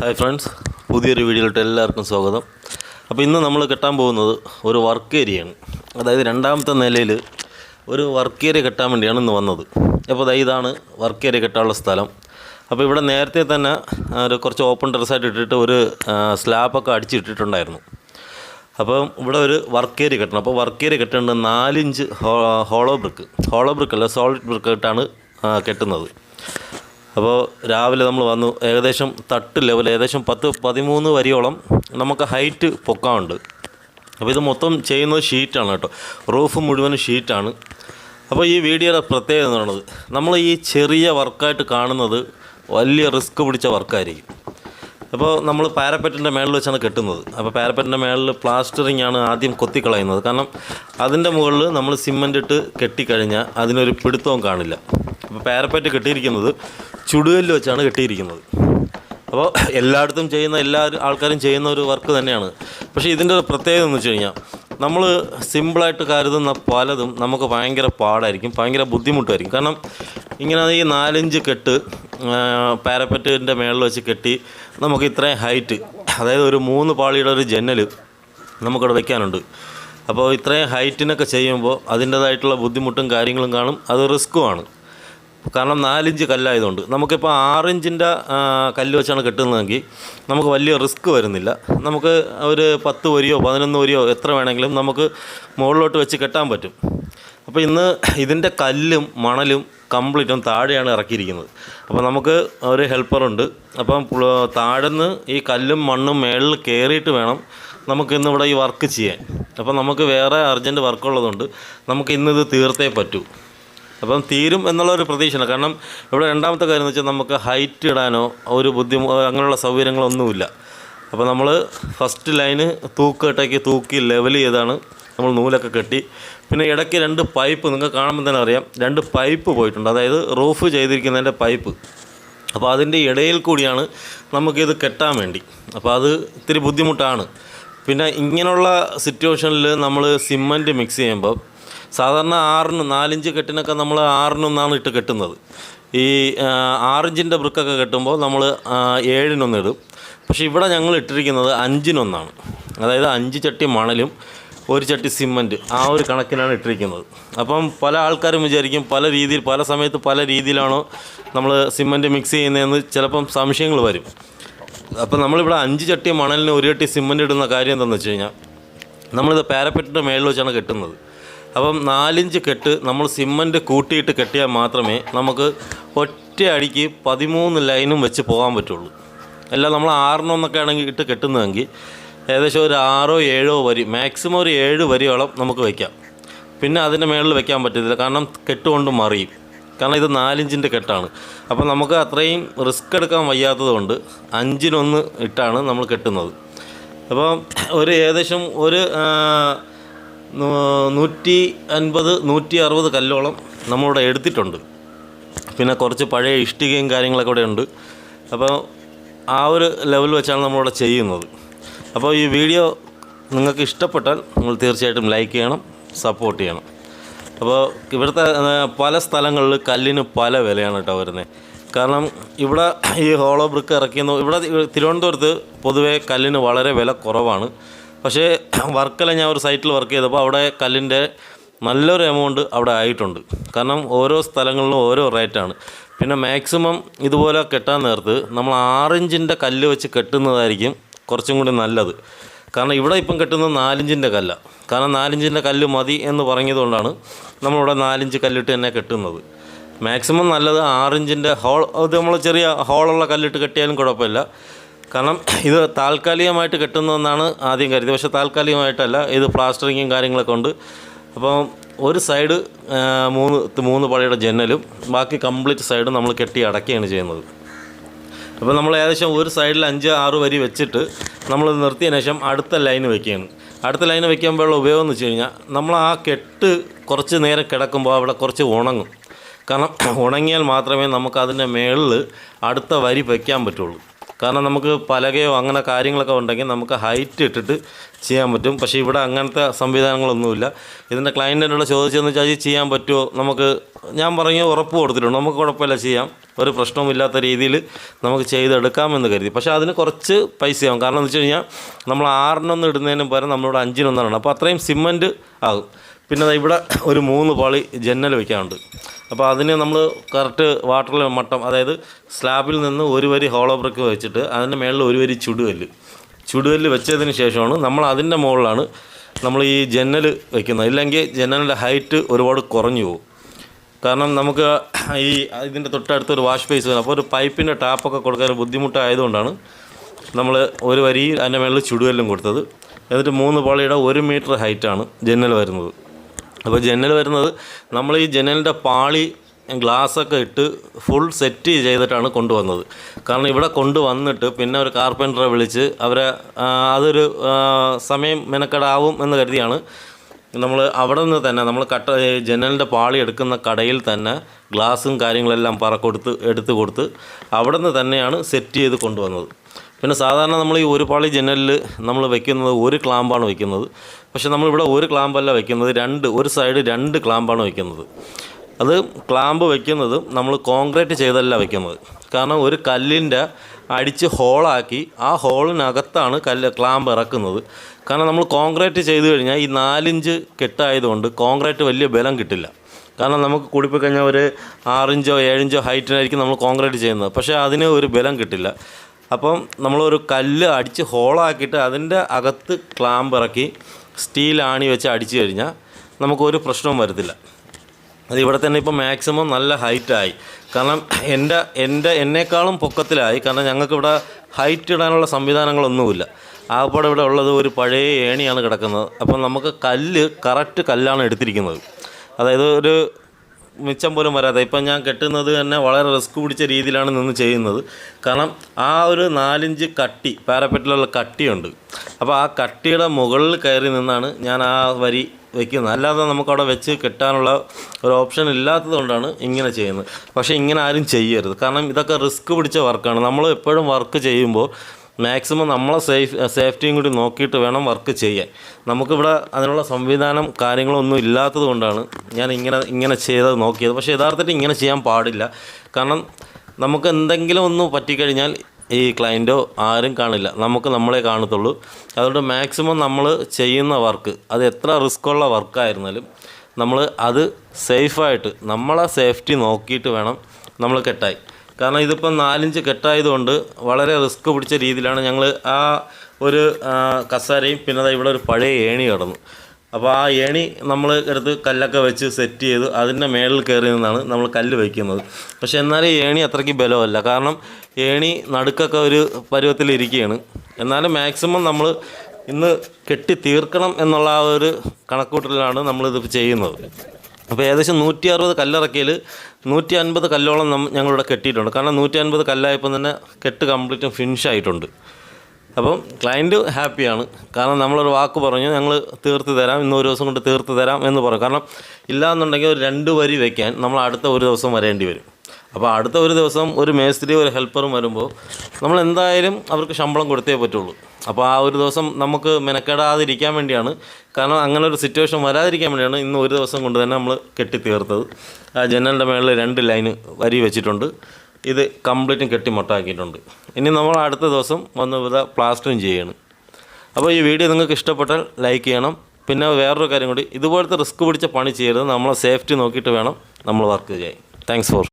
Hi friends പുതിയൊരു വീഡിയോയിലോട്ട് എല്ലാവർക്കും സ്വാഗതം. അപ്പോൾ ഇന്ന് നമ്മൾ കെട്ടാൻ പോകുന്നത് ഒരു വർക്ക് ഏരിയയാണ്. അതായത് രണ്ടാമത്തെ നിലയിൽ ഒരു വർക്ക് ഏരിയ കെട്ടാൻ വേണ്ടിയാണ് ഇന്ന് വന്നത്. അപ്പോൾ അതായത് ഇതാണ് വർക്ക് ഏരിയ കെട്ടാനുള്ള സ്ഥലം. അപ്പോൾ ഇവിടെ നേരത്തെ തന്നെ ഒരു കുറച്ച് ഓപ്പൺ ടെറസായിട്ട് ഇട്ടിട്ട് ഒരു സ്ലാബൊക്കെ അടിച്ചിട്ടിട്ടുണ്ടായിരുന്നു അപ്പം ഇവിടെ ഒരു വർക്ക് ഏരിയ കെട്ടണം. അപ്പോൾ വർക്ക് ഏരിയ കെട്ടേണ്ടത് നാലിഞ്ച് ഹോളോ ബ്രിക്ക്. ഹോളോ ബ്രിക്ക് അല്ല സോളിഡ് ബ്രിക്ക് ഇട്ടാണ് കെട്ടുന്നത്. അപ്പോൾ രാവിലെ നമ്മൾ വന്നു. ഏകദേശം തട്ട് ലെവൽ ഏകദേശം പത്ത് പതിമൂന്ന് വരിയോളം നമുക്ക് ഹൈറ്റ് പൊക്കാറുണ്ട് അപ്പോൾ ഇത് മൊത്തം ചെയ്യുന്നത് ഷീറ്റാണ് കേട്ടോ. റൂഫ് മുഴുവനും ഷീറ്റാണ് അപ്പോൾ ഈ വീഡിയോയുടെ പ്രത്യേകത എന്ന് പറയുന്നത് നമ്മൾ ഈ ചെറിയ വർക്കായിട്ട് കാണുന്നത് വലിയ റിസ്ക് പിടിച്ച വർക്കായിരിക്കും അപ്പോൾ നമ്മൾ പാരപ്പറ്റിന്റെ മേളിൽ വെച്ചാണ് കെട്ടുന്നത്. അപ്പോൾ പാരപ്പറ്റിന്റെ മേളിൽ പ്ലാസ്റ്ററിങ് ആണ് ആദ്യം കൊത്തിക്കളയുന്നത്. കാരണം അതിന്റെ മുകളിൽ നമ്മൾ സിമ്മന്റ് ഇട്ട് കെട്ടിക്കഴിഞ്ഞാൽ അതിനൊരു പിടുത്തവും കാണില്ല. അപ്പോൾ പാരപ്പറ്റ് കെട്ടിയിരിക്കുന്നത് ചുടുകല്ല് വെച്ചാണ് കെട്ടിയിരിക്കുന്നത്. അപ്പോൾ എല്ലായിടത്തും ചെയ്യുന്ന എല്ലാ ആൾക്കാരും ചെയ്യുന്ന ഒരു വർക്ക് തന്നെയാണ്. പക്ഷേ ഇതിന്റെ ഒരു പ്രത്യേകത എന്ന് വെച്ച് കഴിഞ്ഞാൽ നമ്മൾ സിമ്പിളായിട്ട് കരുതുന്ന പലതും നമുക്ക് ഭയങ്കര പാടായിരിക്കും ഭയങ്കര ബുദ്ധിമുട്ടായിരിക്കും. കാരണം ഇങ്ങനെ ഈ നാലഞ്ച് കെട്ട് പാരപ്പറ്റിന്റെ മേളിൽ വെച്ച് കെട്ടി നമുക്ക് ഇത്രയും ഹൈറ്റ് അതായത് ഒരു മൂന്ന് പാളിയുടെ ഒരു ജനൽ നമുക്കവിടെ വയ്ക്കാനുണ്ട് അപ്പോൾ ഇത്രയും ഹൈറ്റിനൊക്കെ ചെയ്യുമ്പോൾ അതിന്റേതായിട്ടുള്ള ബുദ്ധിമുട്ടും കാര്യങ്ങളും കാണും അത് റിസ്ക്കുമാണ് കാരണം നാലിഞ്ച് കല്ലായതുകൊണ്ട്. നമുക്കിപ്പോൾ ആറിഞ്ചിന്റെ കല്ല് വെച്ചാണ് കെട്ടുന്നതെങ്കിൽ നമുക്ക് വലിയ റിസ്ക് വരുന്നില്ല. നമുക്ക് ഒരു പത്ത് വരിയോ പതിനൊന്ന് വരിയോ എത്ര വേണമെങ്കിലും നമുക്ക് മുകളിലോട്ട് വെച്ച് കെട്ടാൻ പറ്റും. അപ്പോൾ ഇന്ന് ഇതിന്റെ കല്ലും മണലും കംപ്ലീറ്റും താഴെയാണ് ഇറക്കിയിരിക്കുന്നത്. അപ്പോൾ നമുക്ക് ഒരു ഹെൽപ്പറുണ്ട് അപ്പം താഴെന്ന് ഈ കല്ലും മണ്ണും മേളിൽ കയറിയിട്ട് വേണം നമുക്ക് ഇന്ന് ഇവിടെ ഈ വർക്ക് ചെയ്യാൻ. അപ്പോൾ നമുക്ക് വേറെ അർജന്റ് വർക്കുള്ളതുകൊണ്ട് നമുക്ക് ഇന്നിത് തീർത്തേ പറ്റൂ. അപ്പം തീരും എന്നുള്ള ഒരു പ്രതീക്ഷയാണ്. കാരണം ഇവിടെ രണ്ടാമത്തെ കാര്യം എന്ന് വെച്ചാൽ നമുക്ക് ഹൈറ്റ് ഇടാനോ ഒരു ബുദ്ധിമു അങ്ങനെയുള്ള സൗകര്യങ്ങളൊന്നുമില്ല. അപ്പോൾ നമ്മൾ ഫസ്റ്റ് ലൈന് തൂക്കട്ടേക്ക് തൂക്കി ലെവൽ ചെയ്താണ്. നമ്മൾ നൂലൊക്കെ കെട്ടി. പിന്നെ ഇടയ്ക്ക് രണ്ട് പൈപ്പ് നിങ്ങൾക്ക് കാണുമ്പോൾ തന്നെ അറിയാം. രണ്ട് പൈപ്പ് പോയിട്ടുണ്ട്. അതായത് റൂഫ് ചെയ്തിരിക്കുന്നതിന്റെ പൈപ്പ് അപ്പോൾ അതിന്റെ ഇടയിൽ കൂടിയാണ് നമുക്കിത് കെട്ടാൻ വേണ്ടി. അപ്പോൾ അത് ഇത്തിരി ബുദ്ധിമുട്ടാണ്. പിന്നെ ഇങ്ങനെയുള്ള സിറ്റുവേഷനിൽ നമ്മൾ സിമന്റ് മിക്സ് ചെയ്യുമ്പോൾ സാധാരണ ആറിന് നാലിഞ്ച് കെട്ടിനൊക്കെ നമ്മൾ ആറിനൊന്നാണ് ഇട്ട് കെട്ടുന്നത്. ഈ ആറിഞ്ചിന്റെ ബ്രിക്കൊക്കെ കെട്ടുമ്പോൾ നമ്മൾ ഏഴിനൊന്നിടും പക്ഷേ ഇവിടെ ഞങ്ങൾ ഇട്ടിരിക്കുന്നത് അഞ്ചിനൊന്നാണ്. അതായത് അഞ്ച് ചട്ടി മണലും ഒരു ചട്ടി സിമന്റ് ആ ഒരു കണക്കിനാണ് ഇട്ടിരിക്കുന്നത്. അപ്പം പല ആൾക്കാരും വിചാരിക്കും പല രീതിയിൽ പല സമയത്ത് പല രീതിയിലാണോ നമ്മൾ സിമന്റ് മിക്സ് ചെയ്യുന്നതെന്ന് ചിലപ്പം സംശയങ്ങൾ വരും. അപ്പം നമ്മളിവിടെ അഞ്ച് ചട്ടി മണലിന് ഒരു ചട്ടി സിമന്റ് ഇടുന്ന കാര്യം എന്താണെന്ന് വെച്ച് കഴിഞ്ഞാൽ നമ്മളിത് പാരപ്പറ്റിന്റെ മേളിൽ വെച്ചാണ് കെട്ടുന്നത്. അപ്പം നാലിഞ്ച് കെട്ട് നമ്മൾ സിമ്മന്റ് കൂട്ടിയിട്ട് കെട്ടിയാൽ മാത്രമേ നമുക്ക് ഒറ്റ അടിക്ക് പതിമൂന്ന് ലൈനും വെച്ച് പോകാൻ പറ്റുള്ളൂ. അല്ല നമ്മൾ ആറിനൊന്നൊക്കെ ആണെങ്കിൽ ഇട്ട് കെട്ടുന്നതെങ്കിൽ ഏകദേശം ഒരു ആറോ ഏഴോ വരി മാക്സിമം ഒരു ഏഴ് വരിയോളം നമുക്ക് വയ്ക്കാം പിന്നെ അതിന്റെ മേളിൽ വെക്കാൻ പറ്റത്തില്ല കാരണം കെട്ടുകൊണ്ട് മറിയും. കാരണം ഇത് നാലിഞ്ചിന്റെ കെട്ടാണ്. അപ്പോൾ നമുക്ക് അത്രയും റിസ്ക് എടുക്കാൻ വയ്യാത്തതുകൊണ്ട് അഞ്ചിനൊന്ന് ഇട്ടാണ് നമ്മൾ കെട്ടുന്നത്. അപ്പം ഒരു ഏകദേശം ഒരു നൂറ്റി അൻപത് നൂറ്റി അറുപത് കല്ലോളം നമ്മളിവിടെ എടുത്തിട്ടുണ്ട്. പിന്നെ കുറച്ച് പഴയ ഇഷ്ടികയും കാര്യങ്ങളൊക്കെ ഇവിടെ ഉണ്ട്. അപ്പോൾ ആ ഒരു ലെവൽ വെച്ചാണ് നമ്മളിവിടെ ചെയ്യുന്നത്. അപ്പോൾ ഈ വീഡിയോ നിങ്ങൾക്ക് ഇഷ്ടപ്പെട്ടാൽ നിങ്ങൾ തീർച്ചയായിട്ടും ലൈക്ക് ചെയ്യണം സപ്പോർട്ട് ചെയ്യണം. അപ്പോൾ ഇവിടുത്തെ പല സ്ഥലങ്ങളിൽ കല്ലിന് പല വിലയാണ് കേട്ടോ വരുന്നത്. കാരണം ഇവിടെ ഈ ഹോളോ ബ്രിക്ക് ഇറക്കിയെന്ന് ഇവിടെ തിരുവനന്തപുരത്ത് പൊതുവേ കല്ലിന് വളരെ വില കുറവാണ്. പക്ഷേ വർക്കല ഞാൻ ഒരു സൈറ്റിൽ വർക്ക് ചെയ്തപ്പോൾ അവിടെ കല്ലിന്റെ നല്ലൊരു എമൗണ്ട് അവിടെ ആയിട്ടുണ്ട്. കാരണം ഓരോ സ്ഥലങ്ങളിലും ഓരോ റേറ്റാണ്. പിന്നെ മാക്സിമം ഇതുപോലെ കെട്ടാൻ നേരത്ത് നമ്മൾ ആറിഞ്ചിന്റെ കല്ല് വെച്ച് കെട്ടുന്നതായിരിക്കും കുറച്ചും കൂടി നല്ലത്. കാരണം ഇവിടെ ഇപ്പം കെട്ടുന്നത് നാലിഞ്ചിന്റെ കല്ലാണ് കാരണം നാലിഞ്ചിന്റെ കല്ല് മതി എന്ന് പറഞ്ഞതുകൊണ്ടാണ് നമ്മളിവിടെ നാലിഞ്ച് കല്ലിട്ട് തന്നെ കെട്ടുന്നത്. മാക്സിമം നല്ലത് ആറിഞ്ചിന്റെ ഹോൾ അത് നമ്മൾ ചെറിയ ഹോളുള്ള കല്ലിട്ട് കെട്ടിയാലും കുഴപ്പമില്ല. കാരണം ഇത് താൽക്കാലികമായിട്ട് കെട്ടുന്നതെന്നാണ് ആദ്യം കരുതി പക്ഷേ താൽക്കാലികമായിട്ടല്ല. ഇത് പ്ലാസ്റ്ററിങ്ങും കാര്യങ്ങളൊക്കെ ഉണ്ട്. അപ്പം ഒരു സൈഡ് മൂന്ന് മൂന്ന് പഴയുടെ ജനലും ബാക്കി കംപ്ലീറ്റ് സൈഡും നമ്മൾ കെട്ടി അടക്കുകയാണ് ചെയ്യുന്നത്. അപ്പോൾ നമ്മൾ ഏകദേശം ഒരു സൈഡിൽ അഞ്ച് ആറ് വരി വെച്ചിട്ട് നമ്മൾ നിർത്തിയതിന് ശേഷം അടുത്ത ലൈന് വെക്കുകയാണ്. അടുത്ത ലൈന് വയ്ക്കുമ്പോഴുള്ള ഉപയോഗം എന്ന് വെച്ച് കഴിഞ്ഞാൽ നമ്മൾ ആ കെട്ട് കുറച്ച് നേരം കിടക്കുമ്പോൾ അവിടെ കുറച്ച് ഉണങ്ങും. കാരണം ഉണങ്ങിയാൽ മാത്രമേ നമുക്ക് അതിന്റെ മേളിൽ അടുത്ത വരി വയ്ക്കാൻ പറ്റുള്ളൂ. കാരണം നമുക്ക് പലകയോ അങ്ങനെ കാര്യങ്ങളൊക്കെ ഉണ്ടെങ്കിൽ നമുക്ക് ഹൈറ്റ് ഇട്ടിട്ട് ചെയ്യാൻ പറ്റും. പക്ഷേ ഇവിടെ അങ്ങനത്തെ സംവിധാനങ്ങളൊന്നുമില്ല. ഇതിന്റെ ക്ലയന്റിനോട് ചോദിച്ചതെന്ന് വെച്ചാൽ ചെയ്യാൻ പറ്റുമോ? നമുക്ക് ഞാൻ പറഞ്ഞു ഉറപ്പ് കൊടുത്തിട്ടുണ്ട്. നമുക്ക് കുഴപ്പമില്ല ചെയ്യാം. ഒരു പ്രശ്നവുമില്ലാത്ത രീതിയിൽ നമുക്ക് ചെയ്തെടുക്കാമെന്ന് കരുതി. പക്ഷേ അതിന് കുറച്ച് പൈസയാവും. കാരണം എന്ന് വെച്ച് കഴിഞ്ഞാൽ നമ്മൾ ആറിനൊന്ന് ഇടുന്നതിന് പകരം നമ്മളിവിടെ അഞ്ചിനൊന്നാണ്. അപ്പോൾ അത്രയും സിമന്റ് ആകും. പിന്നെ ഇവിടെ ഒരു മൂന്ന് പാളി ജനൽ വയ്ക്കാനുണ്ട് അപ്പോൾ അതിന് നമ്മൾ കറക്റ്റ് വാട്ടറിൽ മട്ടം അതായത് സ്ലാബിൽ നിന്ന് ഒരു വരി ഹോളോ ബ്രിക്ക് വെച്ചിട്ട് അതിന്റെ മേളിൽ ഒരു വരി ചുടുകല്ല്. ചുടുകല്ല് വെച്ചതിന് ശേഷമാണ് നമ്മൾ അതിന്റെ മുകളിലാണ് നമ്മൾ ഈ ജനൽ വെക്കുന്നത്. ഇല്ലെങ്കിൽ ജനലിന്റെ ഹൈറ്റ് ഒരുപാട് കുറഞ്ഞു പോകും. കാരണം നമുക്ക് ഈ ഇതിന്റെ തൊട്ടടുത്തൊരു വാഷ് ബേസ് വരും അപ്പോൾ ഒരു പൈപ്പിന്റെ ടാപ്പൊക്കെ കൊടുക്കാൻ ബുദ്ധിമുട്ടായതുകൊണ്ടാണ് നമ്മൾ ഒരു വരി അതിന്റെ മേളിൽ ചുടുകല്ലും കൊടുത്തത്. എന്നിട്ട് മൂന്ന് പാളിയുടെ ഒരു മീറ്റർ ഹൈറ്റാണ് ജനൽ വരുന്നത്. അപ്പോൾ ജനൽ വരുന്നത് നമ്മൾ ഈ ജനലിന്റെ പാളി ഗ്ലാസ്സൊക്കെ ഇട്ട് ഫുൾ സെറ്റ് ചെയ്തിട്ടാണ് കൊണ്ടുവന്നത്. കാരണം ഇവിടെ കൊണ്ടുവന്നിട്ട് പിന്നെ ഒരു കാർപ്പന്ററെ വിളിച്ച് അവരെ അതൊരു സമയം മെനക്കെടാവും എന്ന് കരുതിയാണ് നമ്മൾ അവിടെ നിന്ന് തന്നെ നമ്മൾ കട്ട ജനലിന്റെ പാളി എടുക്കുന്ന കടയിൽ തന്നെ ഗ്ലാസും കാര്യങ്ങളെല്ലാം പറ കൊടുത്ത് എടുത്ത് കൊടുത്ത് അവിടെ നിന്ന് തന്നെയാണ് സെറ്റ് ചെയ്ത് കൊണ്ടുവന്നത്. പിന്നെ സാധാരണ നമ്മൾ ഈ ഒരു പാളി ജനലിൽ നമ്മൾ വെക്കുന്നത് ഒരു ക്ലാമ്പാണ് വെക്കുന്നത്. പക്ഷേ നമ്മളിവിടെ ഒരു ക്ലാമ്പല്ല വെക്കുന്നത് രണ്ട് ഒരു സൈഡ് രണ്ട് ക്ലാമ്പാണ് വെക്കുന്നത്. അത് ക്ലാമ്പ് വെക്കുന്നത് നമ്മൾ കോൺക്രീറ്റ് ചെയ്തല്ല വെക്കുന്നത്. കാരണം ഒരു കല്ലിന്റെ അടിച്ച് ഹോളാക്കി ആ ഹോളിനകത്താണ് കല്ല് ക്ലാമ്പ് ഇറക്കുന്നത്. കാരണം നമ്മൾ കോൺക്രീറ്റ് ചെയ്ത് കഴിഞ്ഞാൽ ഈ നാലിഞ്ച് കെട്ടായതുകൊണ്ട് കോൺക്രീറ്റ് വലിയ ബലം കിട്ടില്ല. കാരണം നമുക്ക് കൂടിപ്പോയി കഴിഞ്ഞാൽ ഒരു ആറിഞ്ചോ ഏഴിഞ്ചോ ഹൈറ്റിനായിരിക്കും നമ്മൾ കോൺക്രീറ്റ് ചെയ്യുന്നത്. പക്ഷേ അതിന് ഒരു ബലം കിട്ടില്ല. അപ്പം നമ്മളൊരു കല്ല് അടിച്ച് ഹോളാക്കിയിട്ട് അതിന്റെ അകത്ത് ക്ലാമ്പ് ഇറക്കി സ്റ്റീൽ ആണി വെച്ച് അടിച്ചു കഴിഞ്ഞാൽ നമുക്കൊരു പ്രശ്നവും വരത്തില്ല. അത് ഇവിടെ തന്നെ ഇപ്പോൾ മാക്സിമം നല്ല ഹൈറ്റായി കാരണം എന്റെ എന്റെ എന്നേക്കാളും പൊക്കത്തിലായി. കാരണം ഞങ്ങൾക്കിവിടെ ഹൈറ്റ് ഇടാനുള്ള സംവിധാനങ്ങളൊന്നുമില്ല. ആകപ്പാടെ ഇവിടെ ഉള്ളത് ഒരു പഴയ ഏണിയാണ് കിടക്കുന്നത്. അപ്പം നമുക്ക് കല്ല് കറക്റ്റ് കല്ലാണ് എടുത്തിരിക്കുന്നത്. അതായത് ഒരു മിച്ചം പോലും വരാതെ. ഇപ്പം ഞാൻ കെട്ടുന്നത് തന്നെ വളരെ റിസ്ക് പിടിച്ച രീതിയിലാണ് നിന്ന് ചെയ്യുന്നത്. കാരണം ആ ഒരു നാലിഞ്ച് കട്ടി പാരപ്പറ്റിലുള്ള കട്ടിയുണ്ട്. അപ്പോൾ ആ കട്ടിയുടെ മുകളിൽ കയറി നിന്നാണ് ഞാൻ ആ വരി വെക്കുന്നത്. അല്ലാതെ നമുക്കവിടെ വെച്ച് കെട്ടാനുള്ള ഒരു ഓപ്ഷൻ ഇല്ലാത്തത് കൊണ്ടാണ് ഇങ്ങനെ ചെയ്യുന്നത്. പക്ഷേ ഇങ്ങനെ ആരും ചെയ്യരുത്. കാരണം ഇതൊക്കെ റിസ്ക് പിടിച്ച വർക്കാണ്. നമ്മൾ എപ്പോഴും വർക്ക് ചെയ്യുമ്പോൾ മാക്സിമം നമ്മളെ സേഫ് സേഫ്റ്റിയും കൂടി നോക്കിയിട്ട് വേണം വർക്ക് ചെയ്യാൻ. നമുക്കിവിടെ അതിനുള്ള സംവിധാനം കാര്യങ്ങളൊന്നും ഇല്ലാത്തത് കൊണ്ടാണ് ഞാൻ ഇങ്ങനെ ഇങ്ങനെ ചെയ്തത് നോക്കിയത്. പക്ഷേ യഥാർത്ഥത്തിൽ ഇങ്ങനെ ചെയ്യാൻ പാടില്ല. കാരണം നമുക്ക് എന്തെങ്കിലും ഒന്ന് പറ്റിക്കഴിഞ്ഞാൽ ഈ ക്ലയന്റോ ആരും കാണില്ല. നമുക്ക് നമ്മളെ കാണത്തുള്ളൂ. അതുകൊണ്ട് മാക്സിമം നമ്മൾ ചെയ്യുന്ന വർക്ക് അത് എത്ര റിസ്ക്കുള്ള വർക്കായിരുന്നാലും നമ്മൾ അത് സേഫായിട്ട് നമ്മളെ സേഫ്റ്റി നോക്കിയിട്ട് വേണം നമ്മൾ കെട്ടായി കാരണം ഇതിപ്പം നാലിഞ്ച് കെട്ടായതുകൊണ്ട് വളരെ റിസ്ക് പിടിച്ച രീതിയിലാണ് ഞങ്ങൾ ആ ഒരു കസാരയും പിന്നെ ഇവിടെ ഒരു പഴയ ഏണി കിടന്നു. അപ്പോൾ ആ ഏണി നമ്മൾ എടുത്ത് കല്ലൊക്കെ വെച്ച് സെറ്റ് ചെയ്ത് അതിന്റെ മേളിൽ കയറി നിന്നാണ് നമ്മൾ കല്ല് വയ്ക്കുന്നത് പക്ഷേ എന്നാലും ഏണി അത്രയ്ക്ക് ബലമല്ല. കാരണം ഏണി നടുക്കൊക്കെ ഒരു പരുവത്തിലിരിക്കുകയാണ് എന്നാലും മാക്സിമം നമ്മൾ ഇന്ന് കെട്ടി തീർക്കണം എന്നുള്ള ആ ഒരു കണക്കൂട്ടലിലാണ് നമ്മളിത് ചെയ്യുന്നത്. അപ്പോൾ ഏകദേശം നൂറ്റി അറുപത് കല്ലിറക്കിയിൽ നൂറ്റി അൻപത് കല്ലോളം നമ്മൾ ഞങ്ങളിവിടെ കെട്ടിയിട്ടുണ്ട്. കാരണം നൂറ്റി അൻപത് കല്ലായപ്പോൾ തന്നെ കെട്ട് കംപ്ലീറ്റും ഫിനിഷ് ആയിട്ടുണ്ട്. അപ്പം ക്ലയന്റ് ഹാപ്പിയാണ് കാരണം നമ്മളൊരു വാക്ക് പറഞ്ഞു ഞങ്ങൾ തീർത്ത് തരാം ഇന്നൊരു ദിവസം കൊണ്ട് തീർത്ത് തരാം എന്ന് പറയും. കാരണം ഇല്ലാന്നുണ്ടെങ്കിൽ ഒരു രണ്ട് വരി വയ്ക്കാൻ നമ്മൾ അടുത്ത ഒരു ദിവസം വരേണ്ടി വരും. അപ്പോൾ അടുത്ത ഒരു ദിവസം ഒരു മേസ്ത്രി ഒരു ഹെൽപ്പറും വരുമ്പോൾ നമ്മൾ എന്തായാലും അവർക്ക് ശമ്പളം കൊടുത്തേ പറ്റുള്ളൂ. അപ്പോൾ ആ ഒരു ദിവസം നമുക്ക് മെനക്കെടാതിരിക്കാൻ വേണ്ടിയാണ്. കാരണം അങ്ങനെ ഒരു സിറ്റുവേഷൻ വരാതിരിക്കാൻ വേണ്ടിയാണ് ഇന്ന് ഒരു ദിവസം കൊണ്ട് തന്നെ നമ്മൾ കെട്ടി തീർത്തത് ആ ജനലിന്റെ മേളിൽ രണ്ട് ലൈന് വരി വെച്ചിട്ടുണ്ട്. ഇത് കംപ്ലീറ്റും കെട്ടി മൊട്ടാക്കിയിട്ടുണ്ട്. ഇനി നമ്മൾ അടുത്ത ദിവസം വന്ന് ഇവിടെ പ്ലാസ്റ്ററും ചെയ്യണം. അപ്പോൾ ഈ വീഡിയോ നിങ്ങൾക്ക് ഇഷ്ടപ്പെട്ടാൽ ലൈക്ക് ചെയ്യണം. പിന്നെ വേറൊരു കാര്യം കൂടി ഇതുപോലത്തെ റിസ്ക് പിടിച്ച പണി ചെയ്യരുത്. നമ്മളെ സേഫ്റ്റി നോക്കിയിട്ട് വേണം നമ്മൾ വർക്ക് ചെയ്യാൻ. Thanks for